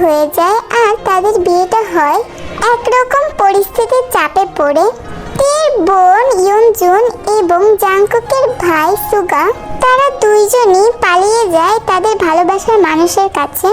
হয়ে যায় আর তাদের বিয়েটা হয়, একরকম পরিস্থিতির চাপে পড়ে। তের বোন ইয়ুনজুন এবং জাংকুকের ভাই সুগা, তারা দুইজনই পালিয়ে যায় তাদের ভালোবাসার মানুষের কাছে।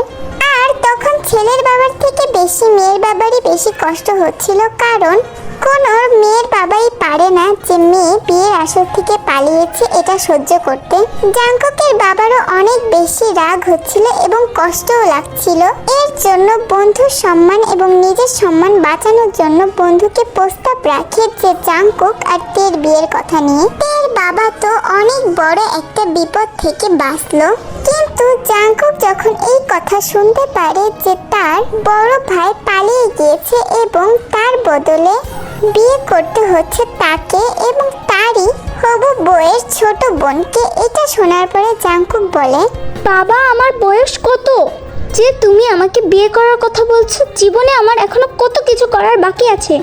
আর তখন ছেলের বাবার থেকে বেশি, মেয়ের বাবারই বেশি কষ্ট হচ্ছিল কারণ কোনো মেয়ের বাবাই পারে না যে মেয়ে বিয়ের আসর থেকে পালিয়েছে এটা সহ্য করতে। জাঙ্ককের বাবারও অনেক বেশি রাগ হচ্ছিল এবং কষ্টও লাগছিল। এর জন্য বন্ধুর সম্মান এবং নিজের সম্মান বাঁচানোর জন্য বন্ধুকে প্রস্তাব রাখে যে জাংকুক আর তের বিয়ের কথা নিয়ে। বাবা তো অনেক বড় একটা বিপদ থেকে বাঁচলো। কিন্তু জাংকুক যখন এই কথা শুনতে পারে যে তার বড় ভাই পালিয়ে গিয়েছে এবং তার বদলে বিয়ে করতে হচ্ছে তাকে এবং তারই হবু বউয়ের ছোট বোনকে, এটা শোনার পরে জাংকুক বলে, বাবা, আমার বয়স কত? যে তুমি আমাকে বিয়ে করার কথা বলছো, জীবনে আমার এখনও কত কিছু করার বাকি আছে?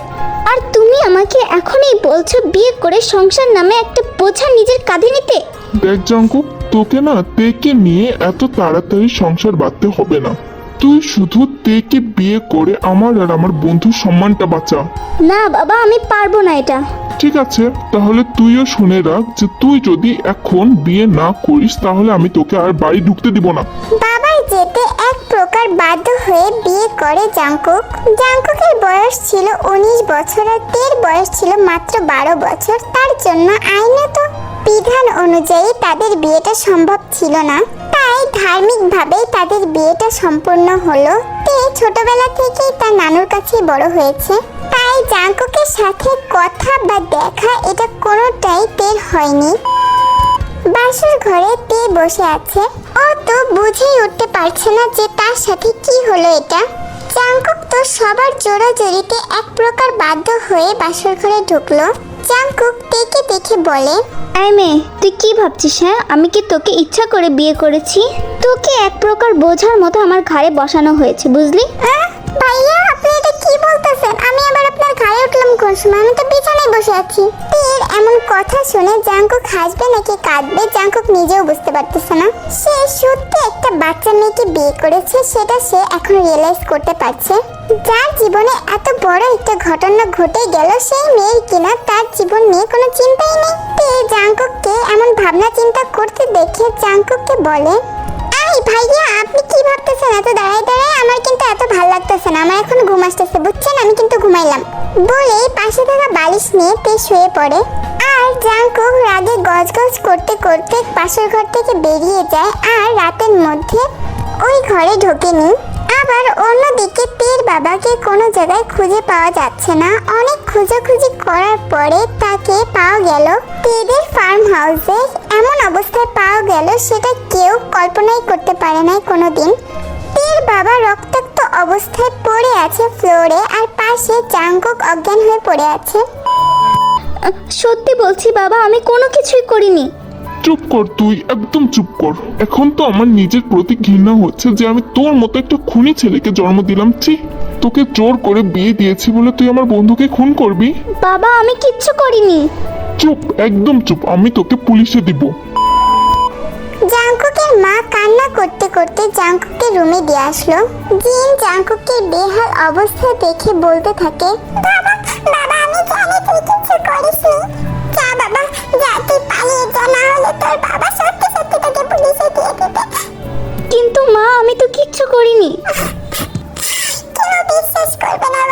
আর তুমি আমাকে এখনই বলছো বিয়ে করে সংসার নামে একটা বোঝা নিজের কাঁধে নিতে? দেখ জঙ্কুক তোকে না তেকে নিয়ে এত তাড়াতাড়ি সংসার বাঁধতে হবে না। তুই শুধু তেকে বিয়ে করে আমার আর আমার বন্ধুর সম্মানটা বাঁচা। না বাবা আমি পারব না এটা। ঠিক আছে তাহলে তুইও শুনে রাখ যে তুই যদি এখন বিয়ে না করিস তাহলে আমি তোকে আর বাড়ি ঢুকতে দিব না। এক প্রকার বাধ্য হয়ে বিয়ে করে জাংকুক। জাংকুকের বয়স ছিল উনিশ বছর আর তের বয়স ছিল মাত্র বারো বছর। তার জন্য আইনত বিধান অনুযায়ী তাদের বিয়েটা সম্ভব ছিল না। তাই ধার্মিকভাবেই তাদের বিয়েটা সম্পূর্ণ হলো। তে ছোটবেলা থেকেই তার নানুর কাছেই বড় হয়েছে। তাই জাংকুকের সাথে কথা বা দেখা এটা কোনোটাই তের হয়নি। বাসর ঘরে তে বসে আছে। ও তো বুঝেই উঠতে পারছে না যে তার সাথে কি হলো এটা। চাংকুক তো সবার জোড়াজড়িতে এক প্রকার বাধ্য হয়ে বাসর ঘরে ঢুকলো। চাংকুক দেখে দেখে বলে আরে মেয়ে তুই কি ভাবছিস হ্যাঁ? আমি কি তোকে ইচ্ছা করে বিয়ে করেছি? তোকে এক প্রকার বোঝার মতো আমার ঘাড়ে বসানো হয়েছে বুঝলি? আহ, ভাইয়া, আপনি এটা কি বলতেছেন? আমি আবার আপনার ঘাড়ে উঠলাম কোন আমি তো বিছানায় বসে আছি। তীর এমন কথা শুনে জাংকুক হাসবে নাকি কাঁদবে, জাংকুক নিজেও বুঝতে পারতেছে না। সে সত্যি একটা বাচ্চা মেয়েকে বিয়ে করেছে, সেটা সে এখন রিয়েলাইজ করতে পারছে। যার জীবনে এত বড় একটা ঘটনা ঘটে গেল, সেই মেয়ের কিনা তার জীবন নিয়ে কোনো চিন্তাই নেই। তে জাংকুককে এমন ভাবনা চিন্তা করতে দেখে জাংকুককে বলে ভাইয়া, আপনি কি ভাবতেছেন? এত দাঁড়ায় দাঁড়ায় আমার কিন্তু এত লাগতেছে না, আমার এখন ঘুম আসতেছে, বুঝছেন? আমি কিন্তু ঘুমাইলাম। বলে পাশে থাকা বালিশ নিয়ে তে শুয়ে পড়ে। আর জাংকুক রাগে গজগজ করতে করতে পাশের ঘর থেকে বেরিয়ে যায় আর রাতের মধ্যে ওই ঘরে ঢোকেনি আবার অন্যদিকে তের বাবাকে কোনো জায়গায় খুঁজে পাওয়া যাচ্ছে না। অনেক খোঁজাখুঁজি করার পরে তাকে পাওয়া গেল তেদের ফার্ম হাউসে এমন অবস্থায় পাওয়া গেল, সেটা কেউ কল্পনাই করতে পারে নাই কোনোদিন। তের বাবা রক্তাক্ত অবস্থায় পড়ে আছে ফ্লোরে আর পাশে জাঙ্কুক অজ্ঞান হয়ে পড়ে আছে। সত্যি বলছি বাবা আমি কোনো কিছুই করিনি। চুপ কর তুই একদম চুপ কর। এখন তো আমার নিজের প্রতি ঘৃণা হচ্ছে যে আমি তোর মতো একটা খুনি ছেলেকে জন্ম দিলাম। ছি তোকে জোর করে বিয়ে দিয়েছি বলে তুই আমার বন্ধুকে খুন করবি? বাবা আমি কিচ্ছু করিনি। চুপ একদম চুপ। আমি তোকে পুলিশে দিব। জাংকুকের মা কান্না করতে করতে জাংকুককে রুমে দিয়ে আসলো। জিন জাংকুকের বেহাল অবস্থা দেখে বলতে থাকে বাবা বাবা আমি জানি তুই কিছু করিসনি। যা বাবা যা তুই পালিয়ে যা না হলে তোর বাবা সত্যি সত্যি তোকে পুলিশে দিয়ে দিবে। কিন্তু মা আমি তো কিচ্ছু করিনি। কেউ বিশ্বাস করবে না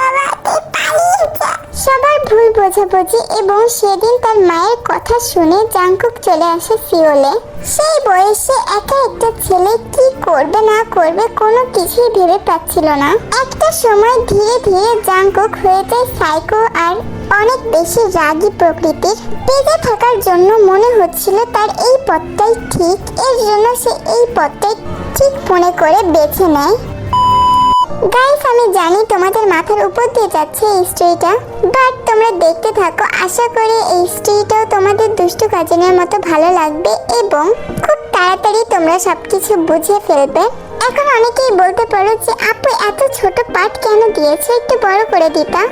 সবার ভুল বোঝাবুঝি এবং সেদিন তার মায়ের কথা শুনে জাংকুক চলে আসে সিওলে। সেই বয়সে একা একটা ছেলে কি করবে না করবে কোনো কিছুই ভেবে পাচ্ছিল না। একটা সময় ধীরে ধীরে জাংকুক হয়ে যায় সাইকো আর অনেক বেশি রাগী প্রকৃতির। বেঁচে থাকার জন্য মনে হচ্ছিল তার এই পথটাই ঠিক, এর জন্য সে এই পথটাই ঠিক মনে করে বেছে নেয়। গাইস আমি জানি তোমাদের মাথার উপর দিয়ে যাচ্ছে এই স্ত্রীটা বাট তোমরা দেখতে থাকো, আশা করি এই স্ত্রীটাও তোমাদের দুষ্টু কাজিনের মতো ভালো লাগবে এবং খুব তাড়াতাড়ি তোমরা সবকিছু বুঝে ফেলবে। এখন অনেকেই বলতে পারো যে, আপু, এত ছোট পার্ট কেন দিয়েছে? একটু বড় করে দিতা।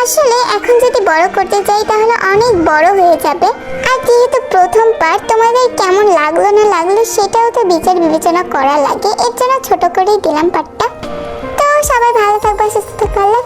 আসলে এখন যদি বড় করতে চাই, তাহলে অনেক বড় হয়ে যাবে। আর যেহেতু প্রথম পার্ট তোমাদের কেমন লাগল না লাগল সেটাও তো বিচার বিবেচনা করা লাগে। এর জন্য ছোট করেই দিলাম পার্টটা তো সবাই ভালো থাকব, সুস্থ থাকব, আল্লাহ